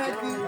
I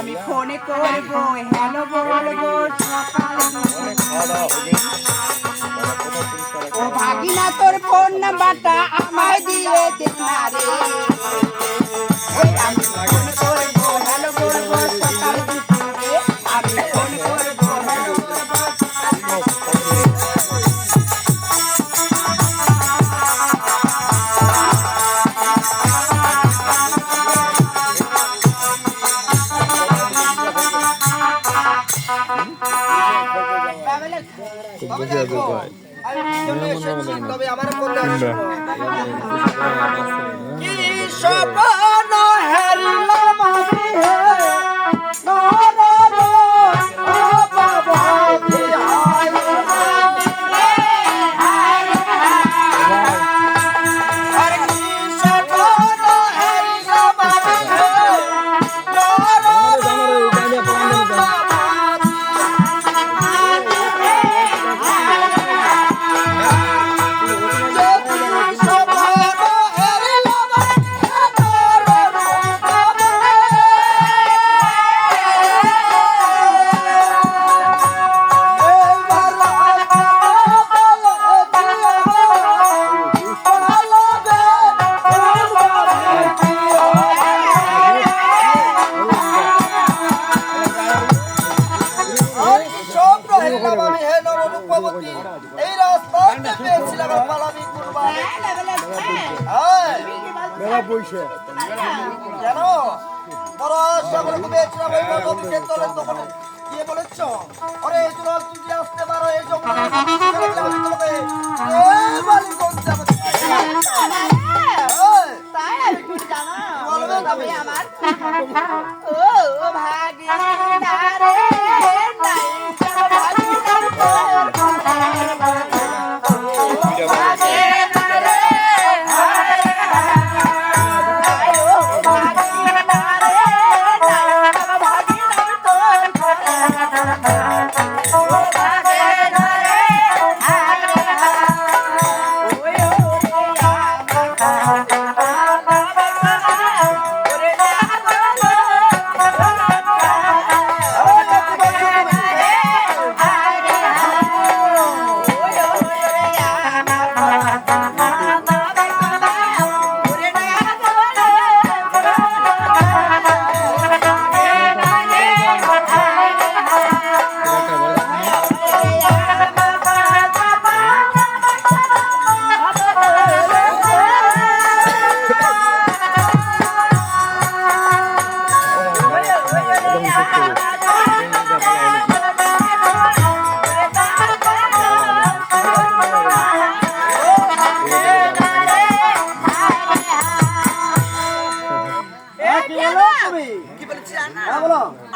আমি ফোনে করব হ্যালো বলব ও ভাগিনা তোর ফোন নাম্বারটা আমায় দিয়ে দেখ না মেলা পয়সা কেন? বড় ওই নদীতে তলে তখন গিয়ে বলেছ? আরে এই জন্য আসতে পারো এই জন্য তোমাকে এই বালি কোন যাবে আমার ও ভাগিনা রে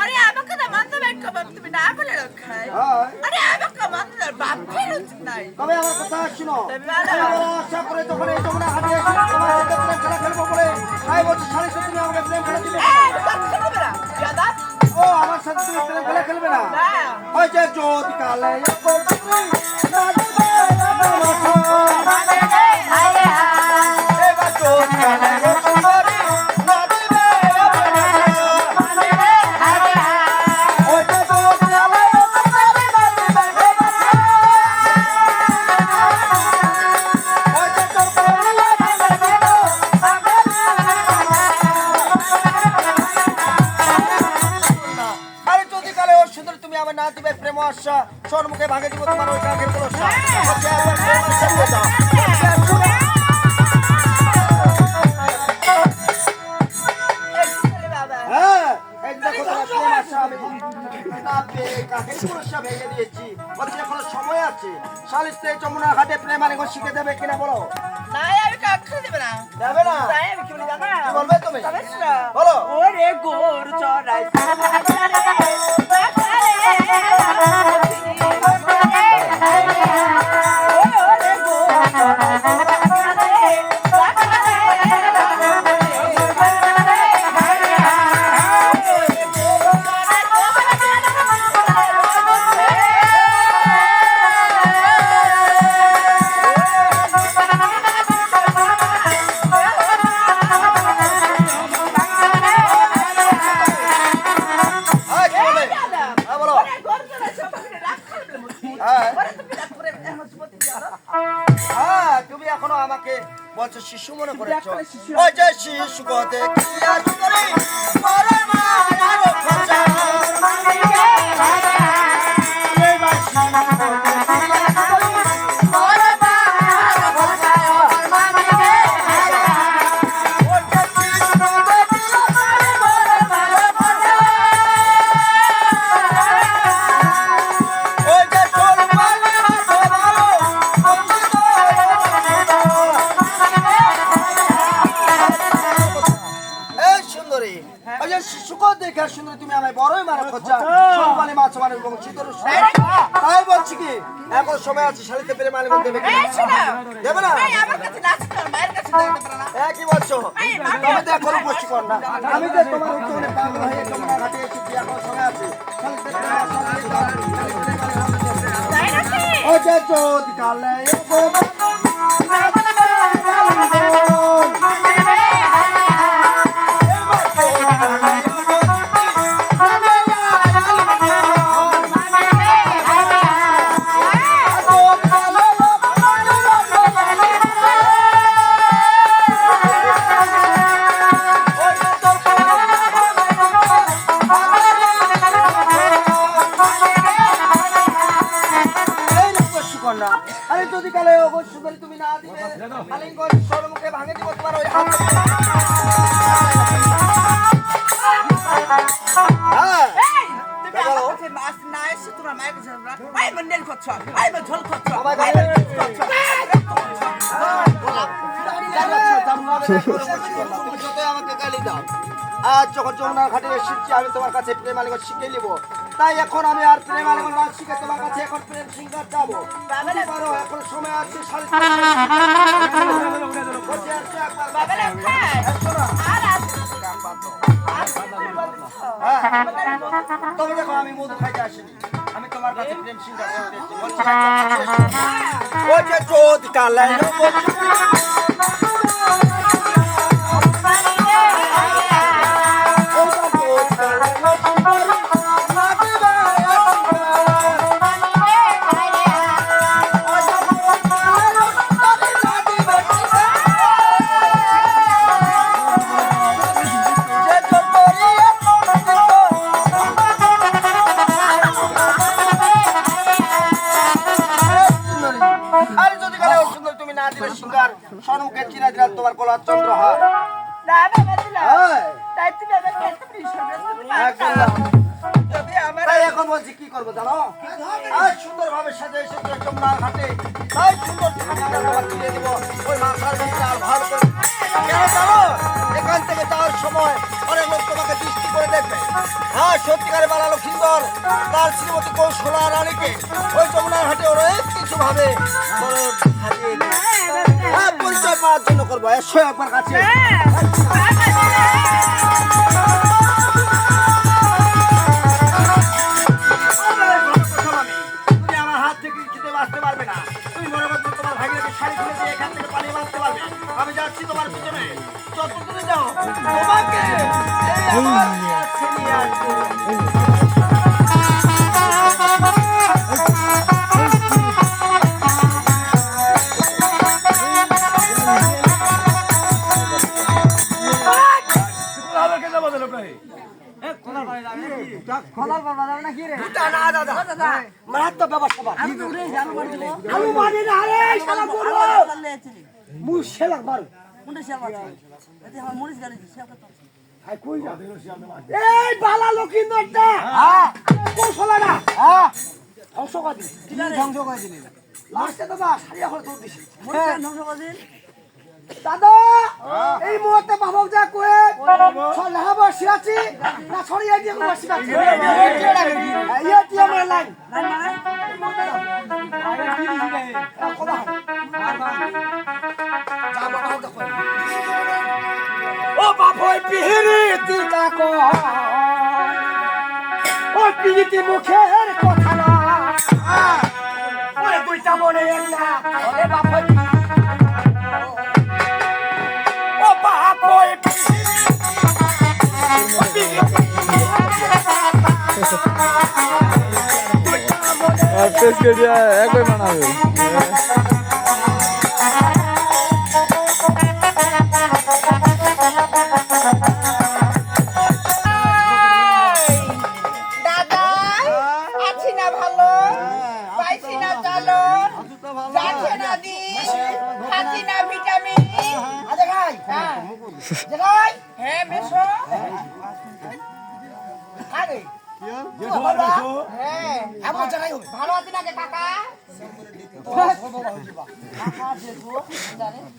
আরে আমাকে না মানতে ব্যাংক তুমি না বলে রক্ষায় আরে আমাকে মানতে বাপ ফেরত নাই তবে আমার কথা শুনো তবে ভালো। আমি বড় আশা করে যখন এই যমুনা হাটে তোমার সাথে প্রেম খেলা খেলব বলে তাই বলছি সাড়ে সাথে তুমি আমাকে প্রেম খেলা দিবে এই কথা শুনবে না দাদা ও আমার সাথে তুমি প্রেম খেলা খেলবে না না যে যোত কালে একবার বলসা ভেঙে দিয়েছি? বলছি এখনও সময় আছে। সালিশতে যমুনা ঘাটে প্রেম আরে শিখে দেবে কিনা বলো? আমি দেবে না। দেবে না? আমি কি বলি। জানো গোর চড়াই। you want এখন সময় আছে শালিতে পেরে মালিক দেবে দেবে না। একই বছর তবে তো এখন উপস্থিত কর না। আমি যে তোমার উত্তরে পাগল হয়ে তোমার ঘাটে এসেছি এখন সময় আছে। ও যে চোদ কালে তুমি আমাকে গালি দাও আজ যখন যমুনার ঘাটে এসেছি আমি তোমার কাছে প্রেম আলিঙ্গন শিখে নিব তাই এখন আমি আর প্রেম আলিঙ্গন শিখে তোমার কাছে এখন প্রেম সিংহার যাব পারো এখন সময় আছে সাড়ে। তবে দেখো আমি মধু খাইতে আসিনি আমি তোমার কাছে প্রেম সিংহার শিখতে এসেছি। বলছি, ও যে চোদ কালাই রানীকে ওই যমুনার হাটে অনেক কিছু ভাবে দিবে। হ্যাঁ পরিচয় পাওয়ার জন্য করব। একশো একবার কাছে। না, দাদা। মারাত্মক ব্যবস্থা না শালা মারু। এই বালা লক্ষিন্দরটা কৌশলারা ধ্বংস করে দিলি। ধ্বংস করে দিলি। লাস্টে তো বা সারিয়া করে দৌড় দিছি। দাদা এই মুহূর্তে বাবক যা কয়ে বসে আছি না ছড়িয়ে দিয়ে বসে আছি ইয়ে দিয়ে আমার লাইন ও বাপ ওই পিহিরি দিকা কো ওই পিহিতি মুখের কথা না ওই দুইটা মনে না ওরে বাপ বাপ ওই পিহিরি ওই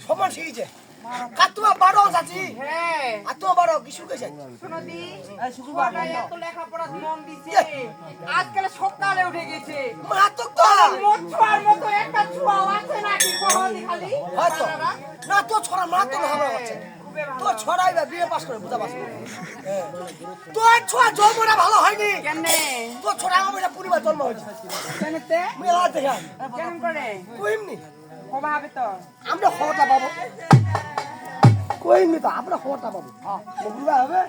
সমান শিখেছে কাতুয়া বারো যাচ্ছি। হ্যাঁ তো বারো কি শুকেছে শোনো দি ছোয়াটা এত লেখাপড়া মন দিছে। আজকাল সকালে উঠে গেছে। মাতক তো মোট মতো একটা ছোয়া আছে নাকি? কহলি খালি। হয়তো। না তো ছড়া মা তো ভালো আছে তো ছড়াইবা বিয়ে পাস করে বুঝা পাস তোর ছোয়া জন্মটা ভালো হয়নি। তোর ছড়া আমার পরিবার জন্ম হয়েছে। কেনেতে মেলা দেখা কেমন করে? কইমনি। কবা হবে তো? আমরা খবরটা পাবো। কইমনি তো আমরা খবরটা পাবো। হ্যাঁ হবে।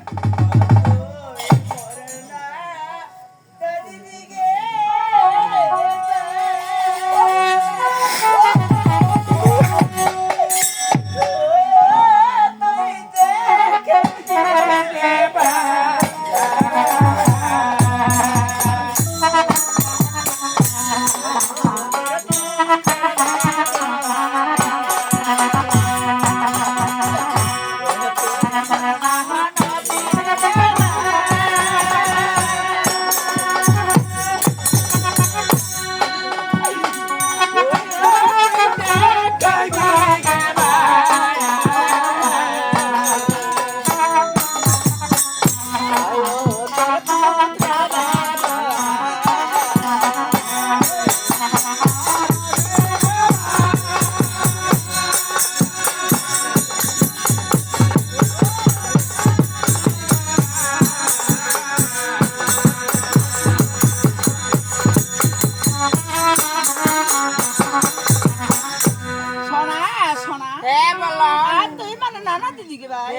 দিদিকে ভাই।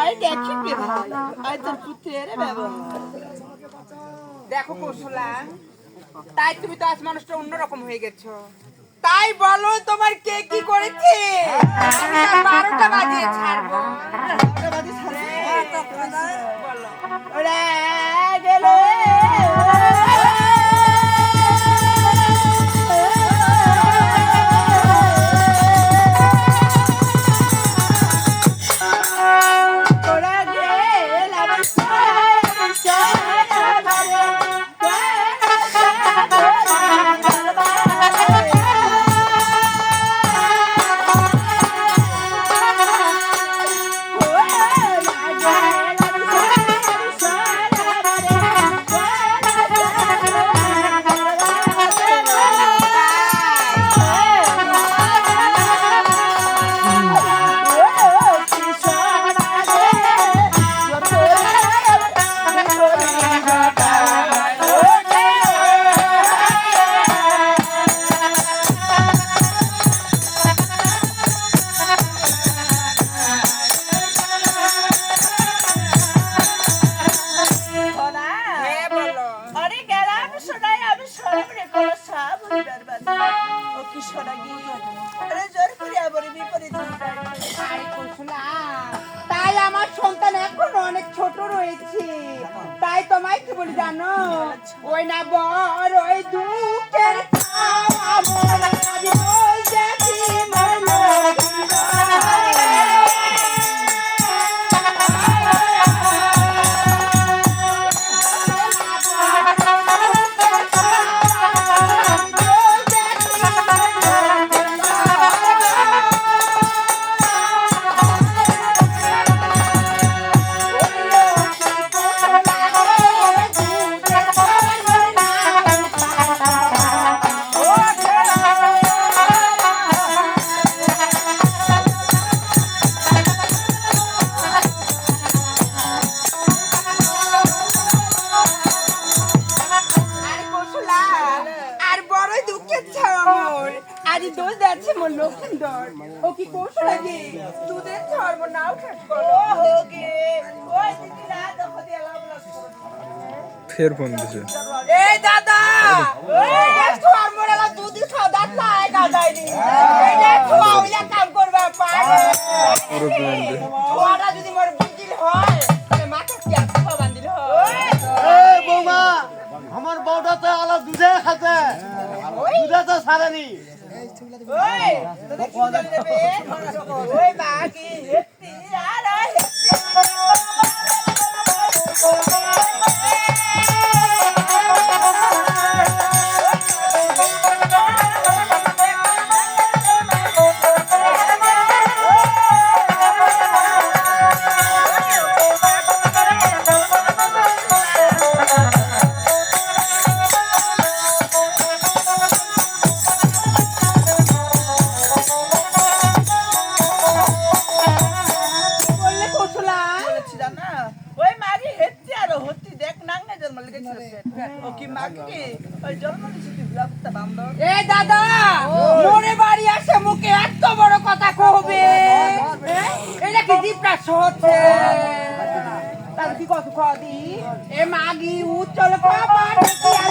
আরে দেখি বে ভাই। আই তোর পুত্রের দেখো কৌশলা। তাই তুমি তো আজ মানুষটা অন্যরকম হয়ে গেছো। তাই বলো তোমার কে কি করেছে? আমি আর বারোটা বাজিয়ে ছাড়বো। হ্যাঁ, বলো। ওরে গেল। খাওয়া বান্দিল হয় এই বৌমা আমার বউটা তো আলো দুধে খাতে দুধে তো ছাড়েনি। ওই তোদের কি দেবে? ওই বাকি বলেছি জানা ওই মাগি হেত্তি আর হত্তি দেখ নাঙ্গে জন্ম লেগেছিল ও কি মাগি কি? ওই জন্ম দিছি তুই বান্দর? এ দাদা মোরে বাড়ি আসে মুখে এত বড় কথা কবে এটা কি দিপ্রাস হচ্ছে? তাহলে কি কত কদি? এ মাগি উচ্চল পাপা দেখি আর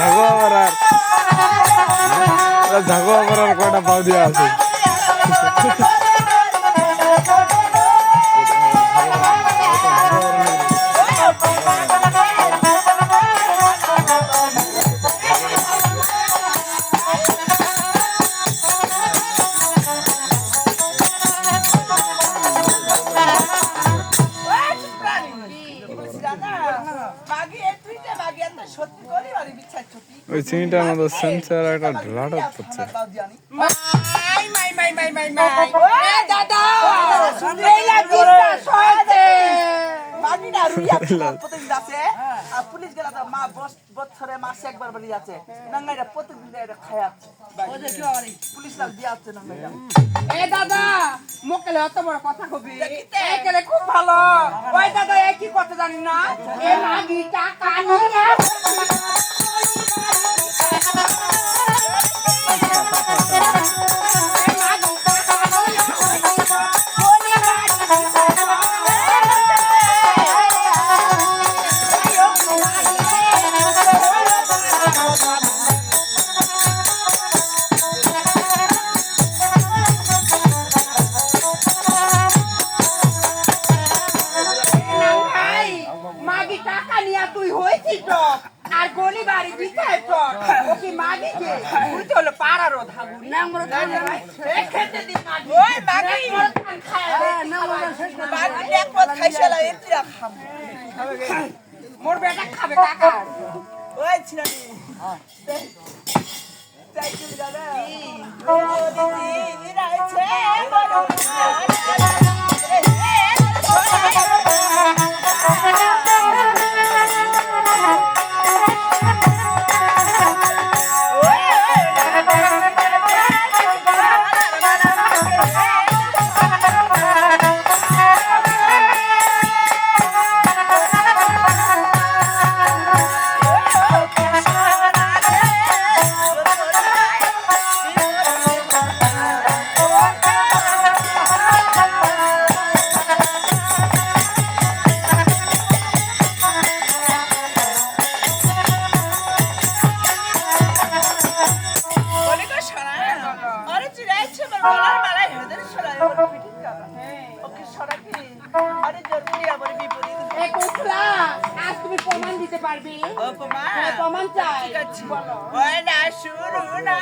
ঝাগোয়া এরা ঝাগোয়া করার কয়টা পাও দিয়া আছে? ওই চিনিটার মতো সেন্সার একটা ঢালাটা করছে। মাই মাই মাই মাই মাই মাই। এ দাদা! এইলা বিশ্বাস হয়েছে পুলিশ গেলা তো মা বস- বছরে মাসে একবার বাড়ি যাচ্ছে। নাঙ্গাইটা প্রত্যেকদিন এটা খায় আছে। পুলিশ লাগ দিয়ে আছে নাঙ্গাইটা। এ দাদা! মোকেলে অত বড় কথা কবি। একেলে খুব ভালো। ওই দাদা এ কথা জানি না? এ মাগি টাকা নিয়ে Ha ha ha! বেটা খাবে কাকা ওই ছিলানি তাই চুরি দাদা পারবে ও কুমা হ্যাঁ, প্রমাণ চাই ঠিক আছে ওই না শুরু না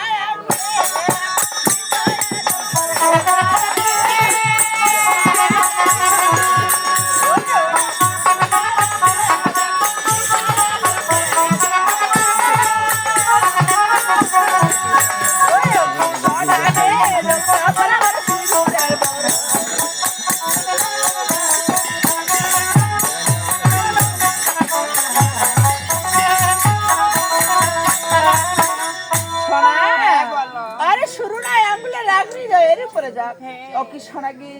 সোনাগি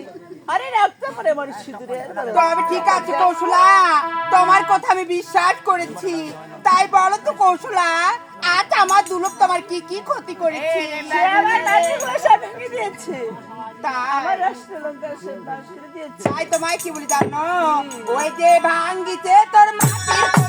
আরে রাখতে পারে আমার সিঁদুরে। তবে ঠিক আছে কৌশলা। তোমার কথা আমি বিশ্বাস করেছি। তাই বলো তো কৌশলা আজ আমার দুলক তোমার কি কি ক্ষতি করেছি? আমার ভেঙে দিয়েছে। তাই তোমায় কি বলি জানো? ওই যে ভাঙ্গিছে তোর মাটির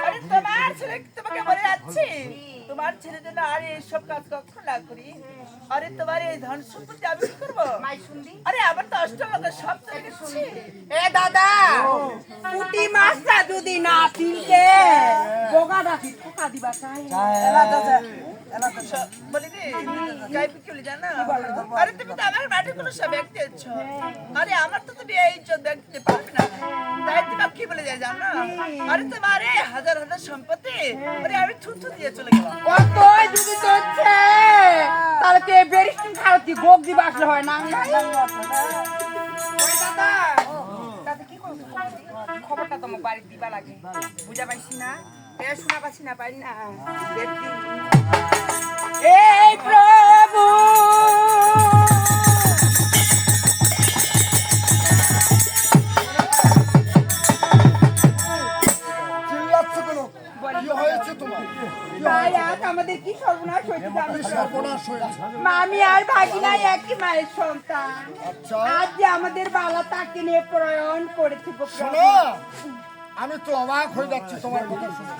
ছেলে তোমাকে বলে যাচ্ছি তোমার ছেলে যেন আর এইসব কাজ কখন না করি আরে তোমার এই ধন সম্পত্তি আমি কি করব? আরে আমার তো অষ্টলঙ্কা সব গেছে এ দাদা! পুটি মাছটা যদি না তিনকে বোগা ডাকি ঠোকা দিবা চাই আরে তুমি তো আমার মাটি কোনো সব ব্যক্তি আছো আরে আমার তো তুমি এই ইজ্জত দেখতে পারবে না। তাই তুমি কি বলে যায় জানো? আরে তোমার এই হাজার হাজার সম্পত্তি আরে আমি থুথু দিয়ে চলে গেলাম। কত যদি চলছে তাহলে তো বেরিস্টিন খাওয়াতি ভোগ দিবা আসলে হয় না। দাদা দাদা কি করব? খবরটা তোমার বাড়ি দিবা লাগে বুঝা পাইছি না? এ শোনা পাচ্ছি না পাই না। আমাদের কি সর্বনাশ হয়েছে মামি আর ভাগিনা একই মায়ের সন্তান। আচ্ছা। আজ যে আমাদের বালা তাকে নিয়ে প্রয়ণ করেছে আমি তো অবাক হয়ে যাচ্ছি তোমার কথা শুনে।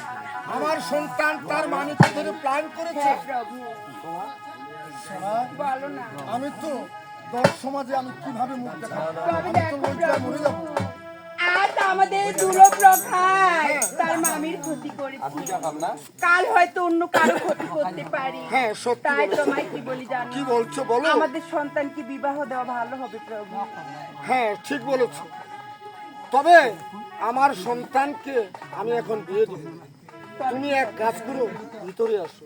আমার সন্তান তার মানিকে ধরে প্ল্যান করেছে। হ্যাঁ, আমি তো দশ সমাজে আমি কীভাবে মুখ দেখাবো? আজ আমাদের দুলভ তার মামির ক্ষতি করেছি। কাল হয়তো অন্য কারও ক্ষতি করতে পারি। হ্যাঁ, সত্যি তাই তোমায় কি বলি জানো? কি বলছো বলো? আমাদের সন্তানকে বিবাহ দেওয়া ভালো হবে প্রভু। হ্যাঁ ঠিক বলেছ। তবে আমার সন্তানকে আমি এখন বিয়ে দিব। তুমি এক কাজ করো ভিতরে আসো।